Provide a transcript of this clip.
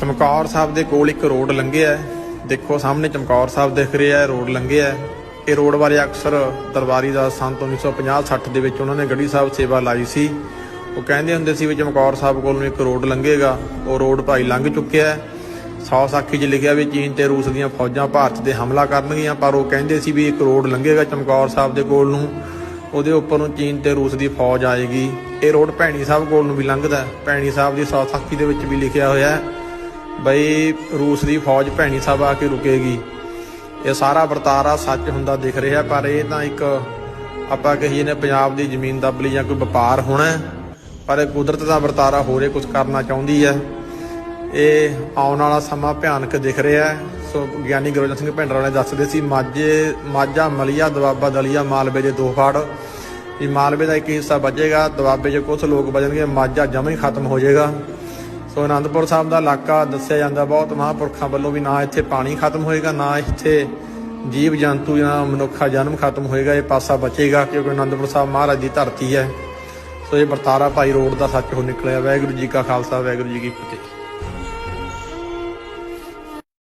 ਚਮਕੌਰ ਸਾਹਿਬ ਦੇ ਕੋਲ ਇੱਕ ਰੋਡ ਲੰਘਿਆ ਦੇਖੋ, ਸਾਹਮਣੇ ਚਮਕੌਰ ਸਾਹਿਬ ਦਿਖ ਰਿਹਾ ਹੈ, ਰੋਡ ਲੰਘਿਆ ਹੈ। ਇਹ ਰੋਡ ਬਾਰੇ ਅਕਸਰ ਦਰਬਾਰੀ ਦਾ ਸੰਤ 1950-60 ਦੇ ਵਿੱਚ ਉਹਨਾਂ ਨੇ ਗੜੀ ਸਾਹਿਬ ਸੇਵਾ ਲਾਈ ਸੀ। ਉਹ ਕਹਿੰਦੇ ਹੁੰਦੇ ਸੀ ਵੀ ਚਮਕੌਰ ਸਾਹਿਬ ਕੋਲ ਨੂੰ ਇੱਕ ਰੋਡ ਲੰਘੇਗਾ। ਉਹ ਰੋਡ ਭਾਈ ਲੰਘ ਚੁੱਕਿਆ ਹੈ। ਸੌ ਸਾਖੀ 'ਚ ਲਿਖਿਆ ਵੀ ਚੀਨ ਤੇ ਰੂਸ ਦੀਆਂ ਫੌਜਾਂ ਭਾਰਤ ਤੇ ਹਮਲਾ ਕਰਨਗੀਆਂ, ਪਰ ਉਹ ਕਹਿੰਦੇ ਸੀ ਵੀ ਇੱਕ ਰੋਡ ਲੰਘੇਗਾ ਚਮਕੌਰ ਸਾਹਿਬ ਦੇ ਕੋਲ ਨੂੰ। ਉਹਦੇ ਉੱਪਰ ਨੂੰ ਚੀਨ ਤੇ ਰੂਸ ਦੀ ਫੌਜ ਆਏਗੀ। ਇਹ ਰੋਡ ਭੈਣੀ ਸਾਹਿਬ ਕੋਲ ਨੂੰ ਵੀ ਲੰਘਦਾ ਭੈਣੀ ਸਾਹਿਬ ਦੀ ਸੌ ਸਾਖੀ ਦੇ ਵਿੱਚ ਵੀ ਲਿਖਿਆ ਹੋਇਆ ਹੈ। ਬਈ ਰੂਸ ਦੀ ਫੌਜ ਭੈਣੀ ਸਾਹਿਬ ਆ ਕੇ ਰੁਕੇਗੀ। ਇਹ ਸਾਰਾ ਵਰਤਾਰਾ ਸੱਚ ਹੁੰਦਾ ਦਿਖ ਰਿਹਾ, ਪਰ ਇਹ ਤਾਂ ਇੱਕ ਆਪਾਂ ਕਹੀਏ ਨੇ ਪੰਜਾਬ ਦੀ ਜ਼ਮੀਨ ਦੱਬ ਲਈ ਜਾਂ ਕੋਈ ਵਪਾਰ ਹੋਣਾ ਪਰ ਇਹ ਕੁਦਰਤ ਦਾ ਵਰਤਾਰਾ ਹੋਰੇ ਕੁਝ ਕਰਨਾ ਚਾਹੁੰਦੀ ਹੈ। ਇਹ ਆਉਣ ਵਾਲਾ ਸਮਾਂ ਭਿਆਨਕ ਦਿਖ ਰਿਹਾ ਹੈ। ਸੋ ਗਿਆਨੀ ਗੁਰਜਨ ਸਿੰਘ ਭਿੰਡਰਾਂ ਨੇ ਦੱਸਦੇ ਸੀ, ਮਾਝੇ, ਮਾਝਾ, ਮਲੀਆ ਦਵਾਬਾ ਦਲੀਆ, ਮਾਲਵੇ ਦੇ ਦੋ ਫਾੜ। ਵੀ ਮਾਲਵੇ ਦਾ ਇੱਕ ਹਿੱਸਾ ਬਚੇਗਾ ਦਵਾਬੇ 'ਚ ਕੁਝ ਲੋਕ ਬਚਣਗੇ ਮਾਝਾ ਜਮਾਂ ਹੀ ਖਤਮ ਹੋ ਜਾਏਗਾ। ਸੋ ਅਨੰਦਪੁਰ ਸਾਹਿਬ ਦਾ ਇਲਾਕਾ ਦੱਸਿਆ ਜਾਂਦਾ, ਬਹੁਤ ਮਹਾਂਪੁਰਖਾਂ ਵੱਲੋਂ ਵੀ ਨਾ ਇੱਥੇ ਪਾਣੀ ਖਤਮ ਹੋਏਗਾ, ਨਾ ਇੱਥੇ ਜੀਵ ਜੰਤੂ ਜਾਂ ਮਨੁੱਖਾ ਜਨਮ ਖਤਮ ਹੋਏਗਾ, ਇਹ ਪਾਸਾ ਬਚੇਗਾ, ਕਿਉਂਕਿ ਅਨੰਦਪੁਰ ਸਾਹਿਬ ਮਹਾਰਾਜ ਦੀ ਧਰਤੀ ਹੈ। ਸੋ ਇਹ ਵਰਤਾਰਾ ਭਾਈ ਰੋਡ ਦਾ ਸੱਚ ਹੋ ਨਿਕਲਿਆ। ਵਾਹਿਗੁਰੂ ਜੀ ਕਾ ਖਾਲਸਾ, ਵਾਹਿਗੁਰੂ ਜੀ ਕੀ ਫਤਿਹ।